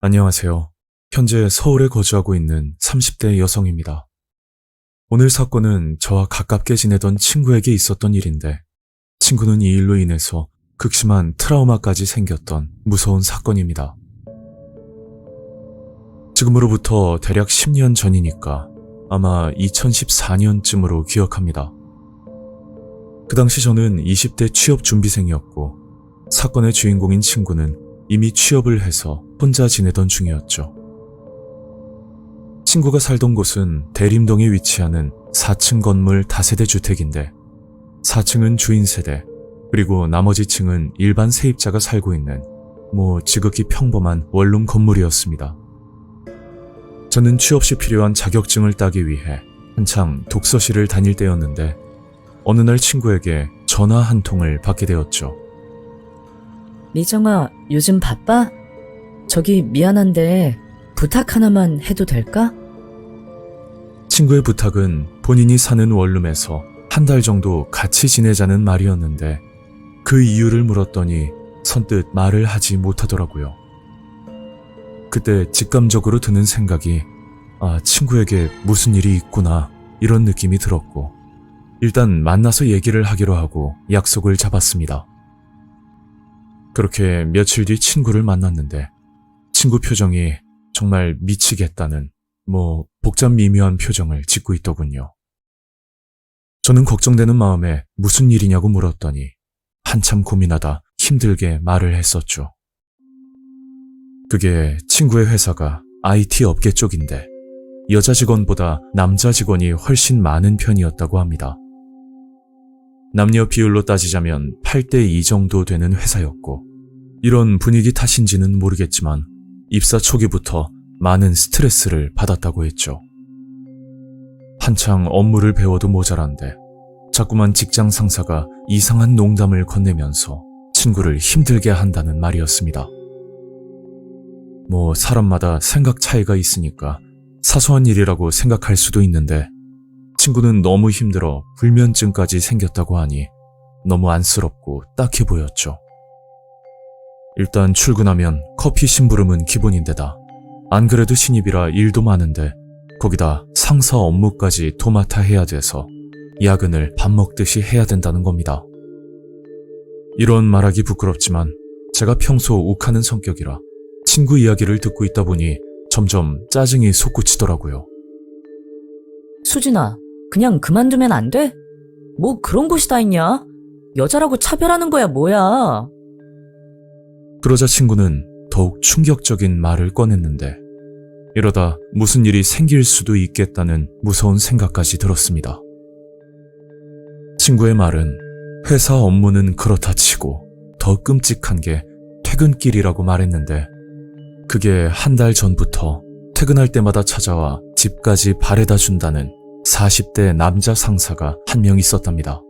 안녕하세요. 현재 서울에 거주하고 있는 30대 여성입니다. 오늘 사건은 저와 가깝게 지내던 친구에게 있었던 일인데, 친구는 이 일로 인해서 극심한 트라우마까지 생겼던 무서운 사건입니다. 지금으로부터 대략 10년 전이니까 아마 2014년쯤으로 기억합니다. 그 당시 저는 20대 취업 준비생이었고, 사건의 주인공인 친구는 이미 취업을 해서 혼자 지내던 중이었죠. 친구가 살던 곳은 대림동에 위치하는 4층 건물 다세대 주택인데 4층은 주인 세대 그리고 나머지 층은 일반 세입자가 살고 있는 뭐 지극히 평범한 원룸 건물이었습니다. 저는 취업 시 필요한 자격증을 따기 위해 한창 독서실을 다닐 때였는데 어느 날 친구에게 전화 한 통을 받게 되었죠. 미정아, 요즘 바빠? 저기 미안한데 부탁 하나만 해도 될까? 친구의 부탁은 본인이 사는 원룸에서 한 달 정도 같이 지내자는 말이었는데 그 이유를 물었더니 선뜻 말을 하지 못하더라고요. 그때 직감적으로 드는 생각이 아, 친구에게 무슨 일이 있구나 이런 느낌이 들었고 일단 만나서 얘기를 하기로 하고 약속을 잡았습니다. 그렇게 며칠 뒤 친구를 만났는데 친구 표정이 정말 미치겠다는 뭐 복잡 미묘한 표정을 짓고 있더군요. 저는 걱정되는 마음에 무슨 일이냐고 물었더니 한참 고민하다 힘들게 말을 했었죠. 그게 친구의 회사가 IT 업계 쪽인데 여자 직원보다 남자 직원이 훨씬 많은 편이었다고 합니다. 남녀 비율로 따지자면 8대2 정도 되는 회사였고 이런 분위기 탓인지는 모르겠지만 입사 초기부터 많은 스트레스를 받았다고 했죠. 한창 업무를 배워도 모자란데 자꾸만 직장 상사가 이상한 농담을 건네면서 친구를 힘들게 한다는 말이었습니다. 뭐 사람마다 생각 차이가 있으니까 사소한 일이라고 생각할 수도 있는데 친구는 너무 힘들어 불면증까지 생겼다고 하니 너무 안쓰럽고 딱해 보였죠. 일단 출근하면 커피 심부름은 기본인데다 안 그래도 신입이라 일도 많은데 거기다 상사 업무까지 도맡아 해야 돼서 야근을 밥 먹듯이 해야 된다는 겁니다. 이런 말하기 부끄럽지만 제가 평소 욱하는 성격이라 친구 이야기를 듣고 있다 보니 점점 짜증이 솟구치더라고요. 수진아, 그냥 그만두면 안 돼? 뭐 그런 곳이 다 있냐? 여자라고 차별하는 거야, 뭐야? 그러자 친구는 더욱 충격적인 말을 꺼냈는데 이러다 무슨 일이 생길 수도 있겠다는 무서운 생각까지 들었습니다. 친구의 말은 회사 업무는 그렇다 치고 더 끔찍한 게 퇴근길이라고 말했는데 그게 한 달 전부터 퇴근할 때마다 찾아와 집까지 바래다 준다는 40대 남자 상사가 한 명 있었답니다.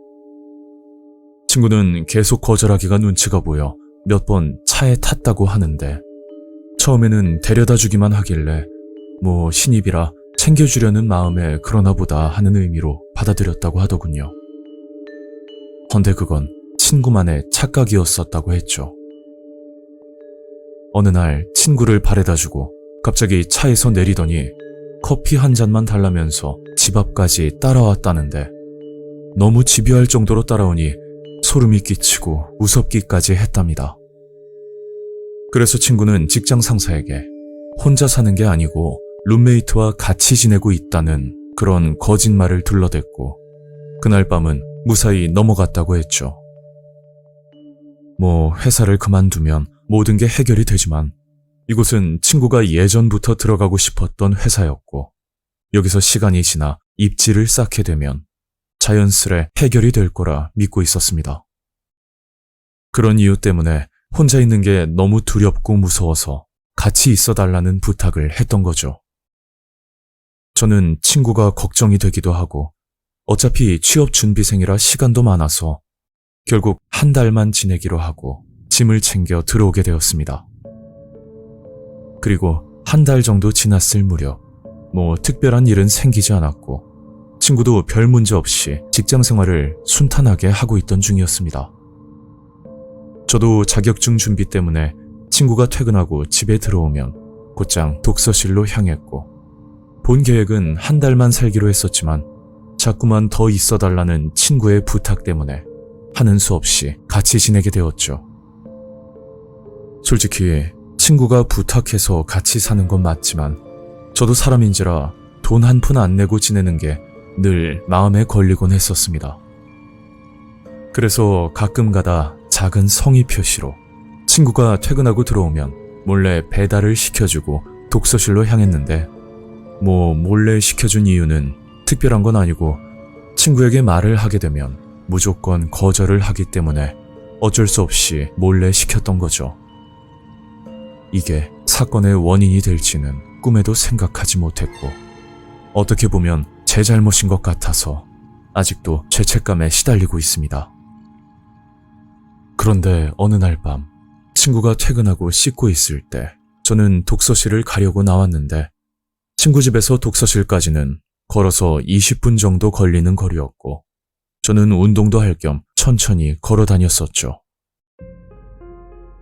친구는 계속 거절하기가 눈치가 보여 몇 번 차에 탔다고 하는데 처음에는 데려다 주기만 하길래 뭐 신입이라 챙겨주려는 마음에 그러나 보다 하는 의미로 받아들였다고 하더군요. 헌데 그건 친구만의 착각이었었다고 했죠. 어느 날 친구를 바래다 주고 갑자기 차에서 내리더니 커피 한 잔만 달라면서 집 앞까지 따라왔다는데 너무 집요할 정도로 따라오니 소름이 끼치고 무섭기까지 했답니다. 그래서 친구는 직장 상사에게 혼자 사는 게 아니고 룸메이트와 같이 지내고 있다는 그런 거짓말을 둘러댔고 그날 밤은 무사히 넘어갔다고 했죠. 뭐 회사를 그만두면 모든 게 해결이 되지만 이곳은 친구가 예전부터 들어가고 싶었던 회사였고 여기서 시간이 지나 입지를 쌓게 되면 자연스레 해결이 될 거라 믿고 있었습니다. 그런 이유 때문에 혼자 있는 게 너무 두렵고 무서워서 같이 있어 달라는 부탁을 했던 거죠. 저는 친구가 걱정이 되기도 하고 어차피 취업 준비생이라 시간도 많아서 결국 한 달만 지내기로 하고 짐을 챙겨 들어오게 되었습니다. 그리고 한 달 정도 지났을 무렵, 뭐 특별한 일은 생기지 않았고, 친구도 별 문제 없이 직장 생활을 순탄하게 하고 있던 중이었습니다. 저도 자격증 준비 때문에 친구가 퇴근하고 집에 들어오면 곧장 독서실로 향했고, 본 계획은 한 달만 살기로 했었지만, 자꾸만 더 있어 달라는 친구의 부탁 때문에 하는 수 없이 같이 지내게 되었죠. 솔직히 친구가 부탁해서 같이 사는 건 맞지만 저도 사람인지라 돈 한 푼 안 내고 지내는 게 늘 마음에 걸리곤 했었습니다. 그래서 가끔 가다 작은 성의 표시로 친구가 퇴근하고 들어오면 몰래 배달을 시켜주고 독서실로 향했는데 뭐 몰래 시켜준 이유는 특별한 건 아니고 친구에게 말을 하게 되면 무조건 거절을 하기 때문에 어쩔 수 없이 몰래 시켰던 거죠. 이게 사건의 원인이 될지는 꿈에도 생각하지 못했고, 어떻게 보면 제 잘못인 것 같아서 아직도 죄책감에 시달리고 있습니다. 그런데 어느 날 밤, 친구가 퇴근하고 씻고 있을 때, 저는 독서실을 가려고 나왔는데, 친구 집에서 독서실까지는 걸어서 20분 정도 걸리는 거리였고, 저는 운동도 할 겸 천천히 걸어 다녔었죠.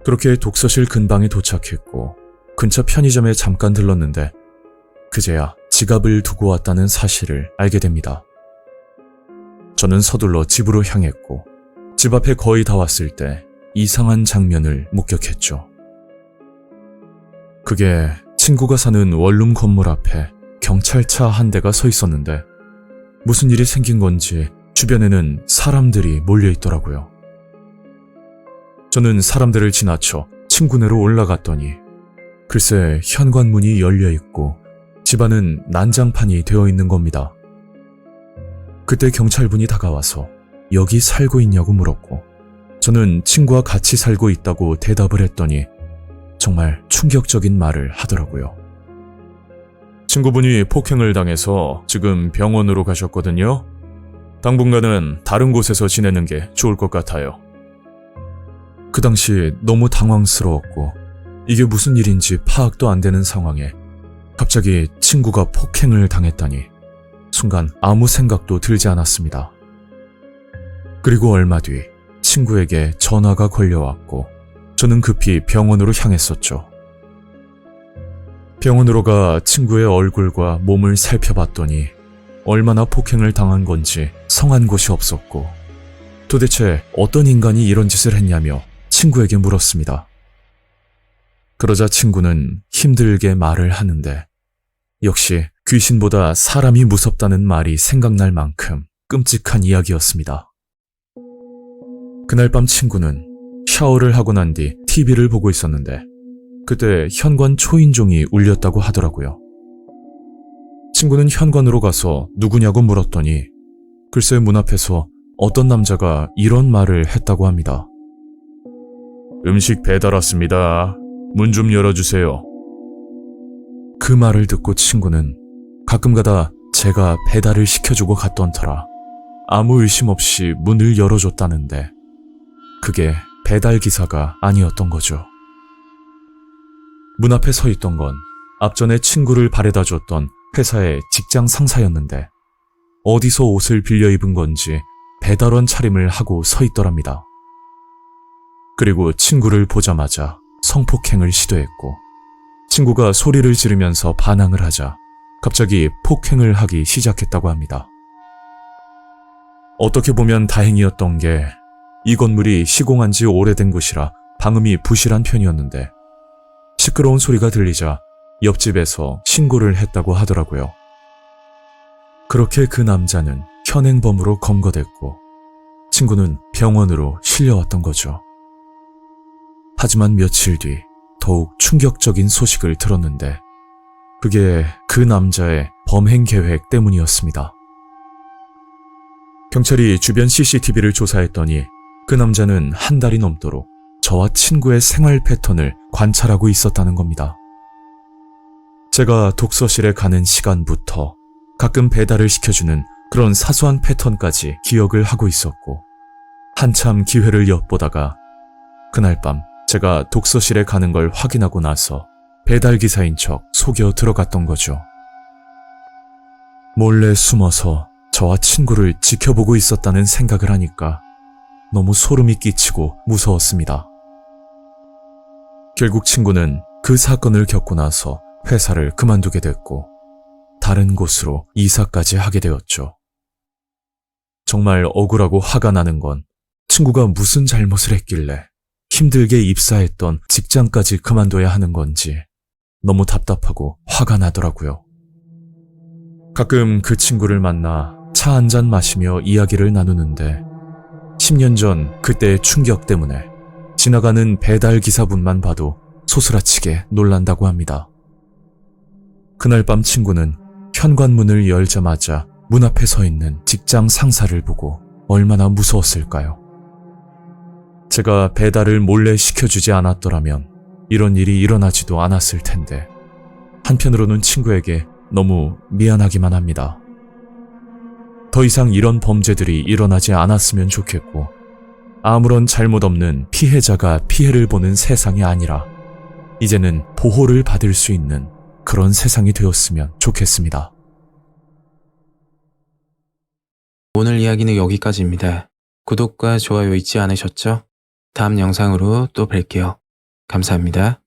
그렇게 독서실 근방에 도착했고 근처 편의점에 잠깐 들렀는데 그제야 지갑을 두고 왔다는 사실을 알게 됩니다. 저는 서둘러 집으로 향했고 집 앞에 거의 다 왔을 때 이상한 장면을 목격했죠. 그게 친구가 사는 원룸 건물 앞에 경찰차 한 대가 서 있었는데 무슨 일이 생긴 건지 주변에는 사람들이 몰려 있더라고요. 저는 사람들을 지나쳐 친구네로 올라갔더니 글쎄 현관문이 열려 있고 집안은 난장판이 되어 있는 겁니다. 그때 경찰분이 다가와서 여기 살고 있냐고 물었고 저는 친구와 같이 살고 있다고 대답을 했더니 정말 충격적인 말을 하더라고요. 친구분이 폭행을 당해서 지금 병원으로 가셨거든요. 당분간은 다른 곳에서 지내는 게 좋을 것 같아요. 그 당시 너무 당황스러웠고 이게 무슨 일인지 파악도 안 되는 상황에 갑자기 친구가 폭행을 당했다니 순간 아무 생각도 들지 않았습니다. 그리고 얼마 뒤 친구에게 전화가 걸려왔고 저는 급히 병원으로 향했었죠. 병원으로 가 친구의 얼굴과 몸을 살펴봤더니 얼마나 폭행을 당한 건지 성한 곳이 없었고 도대체 어떤 인간이 이런 짓을 했냐며 친구에게 물었습니다. 그러자 친구는 힘들게 말을 하는데 역시 귀신보다 사람이 무섭다는 말이 생각날 만큼 끔찍한 이야기였습니다. 그날 밤 친구는 샤워를 하고 난 뒤 TV를 보고 있었는데 그때 현관 초인종이 울렸다고 하더라고요. 친구는 현관으로 가서 누구냐고 물었더니 글쎄 문 앞에서 어떤 남자가 이런 말을 했다고 합니다. 음식 배달 왔습니다. 문 좀 열어주세요. 그 말을 듣고 친구는 가끔가다 제가 배달을 시켜주고 갔던 터라 아무 의심 없이 문을 열어줬다는데 그게 배달 기사가 아니었던 거죠. 문 앞에 서 있던 건 앞전에 친구를 바래다 줬던 회사의 직장 상사였는데 어디서 옷을 빌려 입은 건지 배달원 차림을 하고 서 있더랍니다. 그리고 친구를 보자마자 성폭행을 시도했고 친구가 소리를 지르면서 반항을 하자 갑자기 폭행을 하기 시작했다고 합니다. 어떻게 보면 다행이었던 게 이 건물이 시공한 지 오래된 곳이라 방음이 부실한 편이었는데 시끄러운 소리가 들리자 옆집에서 신고를 했다고 하더라고요. 그렇게 그 남자는 현행범으로 검거됐고 친구는 병원으로 실려왔던 거죠. 하지만 며칠 뒤 더욱 충격적인 소식을 들었는데 그게 그 남자의 범행 계획 때문이었습니다. 경찰이 주변 CCTV를 조사했더니 그 남자는 한 달이 넘도록 저와 친구의 생활 패턴을 관찰하고 있었다는 겁니다. 제가 독서실에 가는 시간부터 가끔 배달을 시켜주는 그런 사소한 패턴까지 기억을 하고 있었고, 한참 기회를 엿보다가 그날 밤 제가 독서실에 가는 걸 확인하고 나서 배달 기사인 척 속여 들어갔던 거죠. 몰래 숨어서 저와 친구를 지켜보고 있었다는 생각을 하니까 너무 소름이 끼치고 무서웠습니다. 결국 친구는 그 사건을 겪고 나서 회사를 그만두게 됐고 다른 곳으로 이사까지 하게 되었죠. 정말 억울하고 화가 나는 건 친구가 무슨 잘못을 했길래 힘들게 입사했던 직장까지 그만둬야 하는 건지 너무 답답하고 화가 나더라고요. 가끔 그 친구를 만나 차 한 잔 마시며 이야기를 나누는데 10년 전 그때의 충격 때문에 지나가는 배달 기사분만 봐도 소스라치게 놀란다고 합니다. 그날 밤 친구는 현관문을 열자마자 문 앞에 서 있는 직장 상사를 보고 얼마나 무서웠을까요? 제가 배달을 몰래 시켜주지 않았더라면 이런 일이 일어나지도 않았을 텐데 한편으로는 친구에게 너무 미안하기만 합니다. 더 이상 이런 범죄들이 일어나지 않았으면 좋겠고 아무런 잘못 없는 피해자가 피해를 보는 세상이 아니라 이제는 보호를 받을 수 있는 그런 세상이 되었으면 좋겠습니다. 오늘 이야기는 여기까지입니다. 구독과 좋아요 잊지 않으셨죠? 다음 영상으로 또 뵐게요. 감사합니다.